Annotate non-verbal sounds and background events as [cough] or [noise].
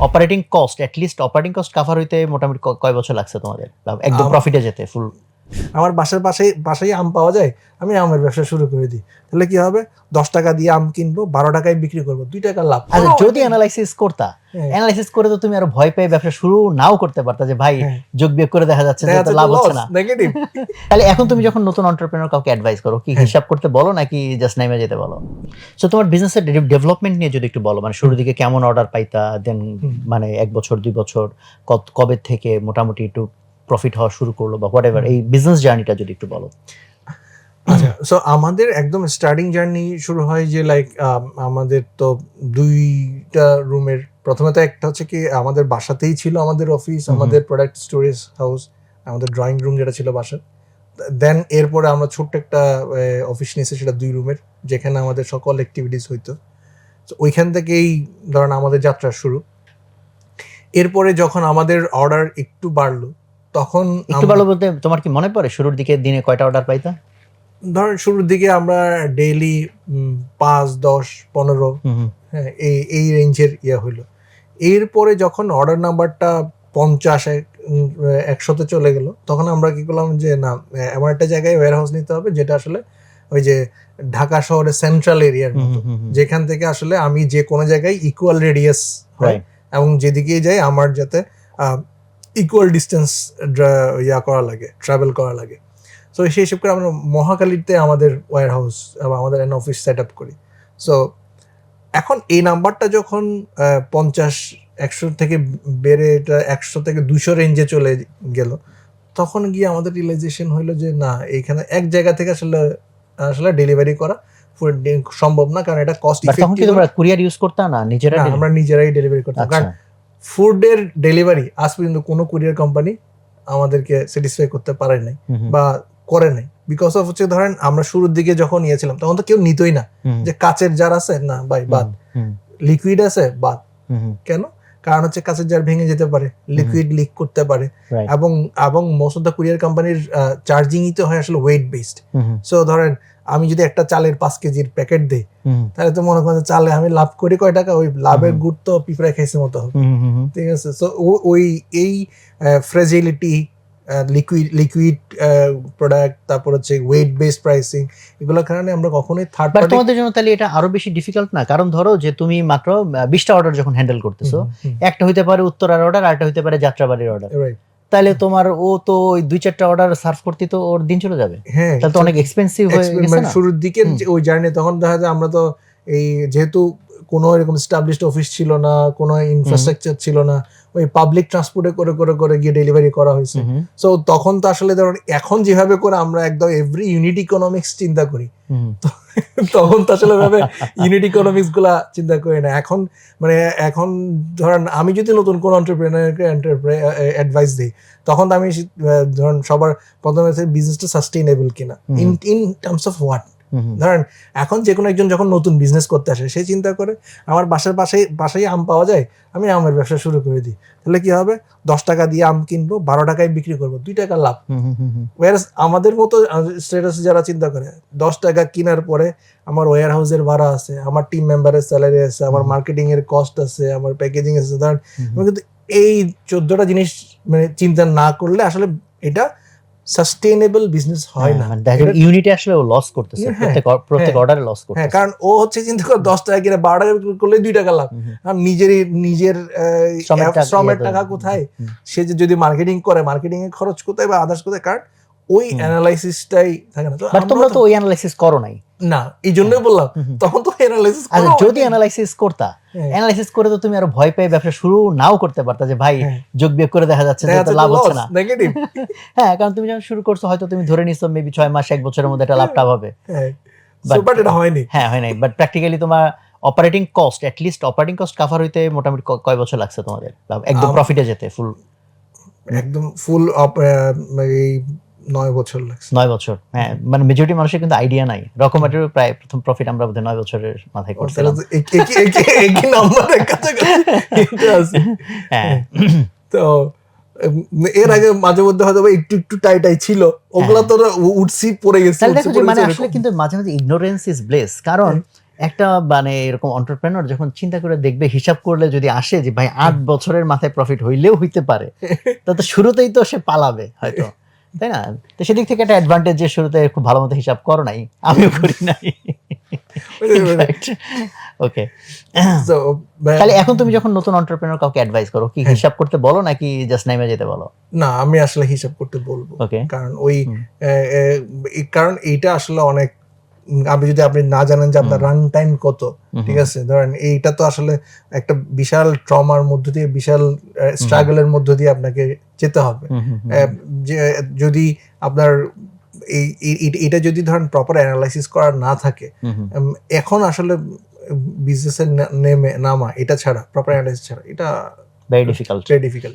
Operating cost at least operating cost cover হইতে মোটামুটি কয় বছর লাগছে তোমাদের? একদম প্রফিটে যেতে ফুল আমার বাসার পাশে পাশেই আম পাওয়া যায় আমি আমের ব্যবসা শুরু করে দিই তাহলে কি হবে দশ টাকা দিয়ে আম কিনবো বারো টাকায় বিক্রি করব দুই টাকা লাভ আচ্ছা যদি অ্যানালাইসিস করতা। অ্যানালাইসিস করে তো তুমি আরও ভয় পেয়ে ব্যবসা শুরু নাও করতে পারতা যে ভাই হ্যাঁ। যোগ বিয়োগ করে দেখা যাচ্ছে যে লাভ হচ্ছে না negative। [laughs] তাহলে এখন তুমি যখন নতুন এন্টারপ্রেনার কাউকে অ্যাডভাইস করো কি হ্যাঁ। হিসাব করতে বলো নাকি জাস্ট নেমে যেতে বলো সো তোমার বিজনেসের ডেভেলপমেন্ট নিয়ে যদি একটু বলো মানে শুরুর দিকে কেমন অর্ডার পাইতা দেন মানে এক বছর দুই বছর কবে থেকে মোটামুটি একটু প্রফিট হওয়া শুরু করল বা হোয়াট এভার এই বিজনেস জার্নিটা যদি একটু বলো। আচ্ছা সো আমাদের একদম স্টার্টিং জার্নি শুরু হয় যে লাইক আমাদের তো দুইটা রুমের প্রথমে তো একটা হচ্ছে কি আমাদের বাসাতেই ছিল আমাদের অফিস আমাদের প্রোডাক্ট স্টোরেজ হাউস আমাদের ড্রয়িং রুম যেটা ছিল বাসার। দেন এরপরে আমরা ছোট্ট একটা অফিস নিয়েছি সেটা দুই রুমের যেখানে আমাদের সকল অ্যাক্টিভিটিস হইতো। তো ওইখান থেকেই ধরেন আমাদের যাত্রা শুরু। এরপরে যখন আমাদের অর্ডার একটু বাড়লো তখন একটু ভালো বলতে তোমার কি মনে পড়ে শুরুর দিকে দিনে কয়টা অর্ডার পাইতা? ধরেন শুরুর দিকে আমরা ডেইলি পাঁচ দশ পনেরো হ্যাঁ এই এই রেঞ্জের ইয়ে হইল। এরপরে যখন অর্ডার নাম্বারটা পঞ্চাশ একশোতে চলে গেল তখন আমরা কি করলাম যে না এমন একটা জায়গায় ওয়্যার হাউস নিতে হবে যেটা আসলে ওই যে ঢাকা শহরের সেন্ট্রাল এরিয়ার মতো। যেখান থেকে আসলে আমি যে কোনো জায়গায় ইকুয়াল রেডিয়াস হয় এবং যেদিকেই যাই আমার যাতে ইকুয়াল ডিস্টেন্স ইয়া করা লাগে ট্রাভেল করা লাগে। সো সেই হিসেব করে আমরা মহাকালীতে আমাদের ওয়্যার হাউস এবং আমাদের এন অফিস সেট আপ করি। সো এখন এই নাম্বারটা যখন পঞ্চাশ একশো থেকে বেড়ে এটা একশো থেকে দুশো রেঞ্জে চলে গেল তখন গিয়ে আমাদের রিয়েলাইজেশন হইল যে না এইখানে এক জায়গা থেকে আসলে আসলে ডেলিভারি করা সম্ভব না কারণ এটা কস্ট তখন তোমরা কুরিয়ার ইউজ করতা না নিজেরা আমরা নিজেরাই ডেলিভারি করতাম। আচ্ছা। কারণ ফুডের ডেলিভারি আজ পর্যন্ত কোনো কুরিয়ার কোম্পানি আমাদেরকে স্যাটিসফাই করতে পারে নাই বা করে নাই। বিকজ অফ হচ্ছে ধরেন আমরা শুরুর দিকে যখন নিয়েছিলাম তখন তো কেউ নিতই না যে কাচের যার আছে? না ভাই বাদ। লিকুইড আছে? বাদ। কেন? কারণ হচ্ছে কাছে জার ভেঙে যেতে পারে লিকুইড লিক করতে পারে। এবং এবং মোস্ট অফ দ্য কুরিয়ার কোম্পানির চার্জিংই তো হয় আসলে ওয়েট বেসড সো ধরেন আমি যদি একটা চালের পাঁচ কেজির প্যাকেট দিই তাহলে তো মনে করেন চালে আমি লাভ করি কয় টাকা? ওই লাভের গুড় তো পিঁপড়ায় খাইছে মতো হবে। ঠিক আছে? সো ওই এই ফ্রেজিলিটি লিকুইড লিকুইড প্রোডাক্ট তারপর হচ্ছে ওয়েট বেসড প্রাইসিং এগুলোর কারণে আমরা কখনোই থার্ড পার্টি তোমাদের জন্য তাহলে এটা আরও বেশি ডিফিকাল্ট না? কারণ ধরো যে তুমি মাত্র বিশটা অর্ডার যখন হ্যান্ডেল করতেছো একটা হইতে পারে উত্তরার অর্ডার আর একটা হইতে পারে যাত্রাবাড়ির অর্ডার তাহলে তোমার ও তো ওই দুই চারটা অর্ডার সার্ভ করতে তো ওর দিন চলে যাবে। হ্যাঁ তাহলে তো অনেক এক্সপেন্সিভ হয়ে গেছে না? শুরুর। যে ওই জার্নি তখন দেখা যায় আমরা তো এই যেহেতু কোনো এরকম স্টাবলিশড অফিস ছিল না কোনো ইনফ্রাস্ট্রাকচার ছিল না ওই পাবলিক ট্রান্সপোর্টে করে করে করে গিয়ে ডেলিভারি করা হয়েছে। সো তখন তো আসলে ধরুন এখন যেভাবে করে আমরা একদম এভরি ইউনিট ইকোনমিক্স চিন্তা করি তখন তো আসলে ভাবে ইউনিট ইকোনমিক্সগুলা চিন্তা করি না। এখন মানে এখন ধরেন আমি যদি নতুন কোন এন্টারপ্রেনারকে অ্যাডভাইস দিই তখন তো আমি ধরেন সবার প্রথমে বিজনেসটা সাস্টেইনেবল কিনা। In in terms of what. ধরেন এখন যে কোনো একজন যখন নতুন বিজনেস করতে আসে সে চিন্তা করে আমার বাসার পাশে পাশেই আম পাওয়া যায়? আমি আমের ব্যবসা শুরু করে দিই। তাহলে কি হবে? দশ টাকা দিয়ে আম কিনবো বারো টাকায় বিক্রি করব দুই টাকা লাভ। ওয়ারাস আমাদের মতো স্ট্যাটাস যারা চিন্তা করে দশ টাকা কেনার পরে আমার ওয়ার হাউসের ভাড়া আছে আমার টিম মেম্বারের স্যালারি আছে আমার মার্কেটিং এর কস্ট আছে আমার প্যাকেজিং আছে ধরেন কিন্তু এই চোদ্দটা জিনিস মানে চিন্তা না করলে আসলে এটা সাস্টেইনেবল বিজনেস হয় না। হ্যাঁ, মানে ইউনিটে আসলে ও লস করতেছে হ্যাঁ, প্রত্যেক প্রত্যেক হ্যাঁ। অর্ডারে লস হ্যাঁ কারণ ও হচ্ছে চিন্তা করে দশ টাকা কিনে বারো টাকা করলে দুই টাকা লাভ। কারণ নিজের আহ, শ্রমের টাকা- ইয়ে টাকা কোথায়? সে যে যদি মার্কেটিং করে মার্কেটিং এর খরচ কোথায় বা আদার্স কোথায়? কারণ ওই অ্যানালাইসিসটাই থাকে না। বাট তোমরা তো ওই অ্যানালাইসিস করো নাই না এই জন্যই বললাম হুম, হুম। তখন তো অ্যানালাইসিস আচ্ছা যদি অ্যানালাইসিস করতা অ্যানালাইসিস করে তো তুমি আরও ভয় পেয়ে ব্যবসা শুরু নাও করতে পারতা যে ভাই হ্যাঁ। যোগ বিয়োগ করে দেখা যাচ্ছে যে লাভ হচ্ছে না। নেগেটিভ [laughs] হ্যাঁ কারণ তুমি যখন শুরু করছ হয়তো তুমি ধরে নিছো মেবি ছয় মাস এক বছরের মধ্যে একটা লাভ টাভ হবে। বাট এটা হয়নি। হ্যাঁ হয় নাই। বাট প্র্যাকটিক্যালি তোমার operating cost least operating cost cover হইতে মোটামুটি কয় বছর লাগছে তোমাদের? একদম প্রফিটে যেতে ফুল একদম ফুল এই নয় বছর লাগছে। নয় বছর হ্যাঁ মানে মেজরিটি মানুষের কিন্তু আইডিয়া নাই। রকমেটের প্রায় প্রথম প্রফিট আমরা বোধহয় নয় বছরের মাথায় করছিলাম। একই কাছাকাছি হ্যাঁ। তো এর আগে মাঝে মধ্যে হয়তো একটু একটু টাই টাই ছিল। ওগুলা তো উঠছি পড়ে গেছে মানে আসলে কিন্তু মাঝে মাঝে ইগনোরেন্স ইজ ব্লেস কারণ একটা মানে এরকম অন্টারপ্রেনর যখন চিন্তা করে দেখবে হিসাব করলে যদি আসে যে ভাই আট বছরের মাথায় প্রফিট হইলেও হইতে পারে [laughs] তা তো শুরুতেই তো সে পালাবে হয়তো। তাই না? তো সেদিক থেকে একটা অ্যাডভান্টেজ যে শুরুতে খুব ভালো মতো হিসাব করো নাই আমিও করি নাই। ওকে তাহলে এখন তুমি যখন নতুন অন্টারপ্রেনর কাউকে অ্যাডভাইস করো কি হ্যাঁ। হিসাব করতে বলো নাকি জাস্ট নেমে যেতে বলো? না আমি আসলে হিসাব করতে বলব। ওকে কারণ ওই কারণ এইটা আসলে অনেক আপনি যদি আপনি না জানেন যে আপনার রান টাইম কত ঠিক আছে? ধরেন এইটা তো আসলে একটা বিশাল ট্রমার মধ্য দিয়ে বিশাল স্ট্রাগলের মধ্য দিয়ে আপনাকে যেতে হবে। যদি আপনার এই- এটা যদি ধরেন প্রপার অ্যানালাইসিস করা না থাকে এখন আসলে বিজনেসের নেমে নামা এটা ছাড়া প্রপার অ্যানালাইসিস ছাড়া এটা ভেরি ডিফিকাল্ট ভেরি ডিফিকাল্ট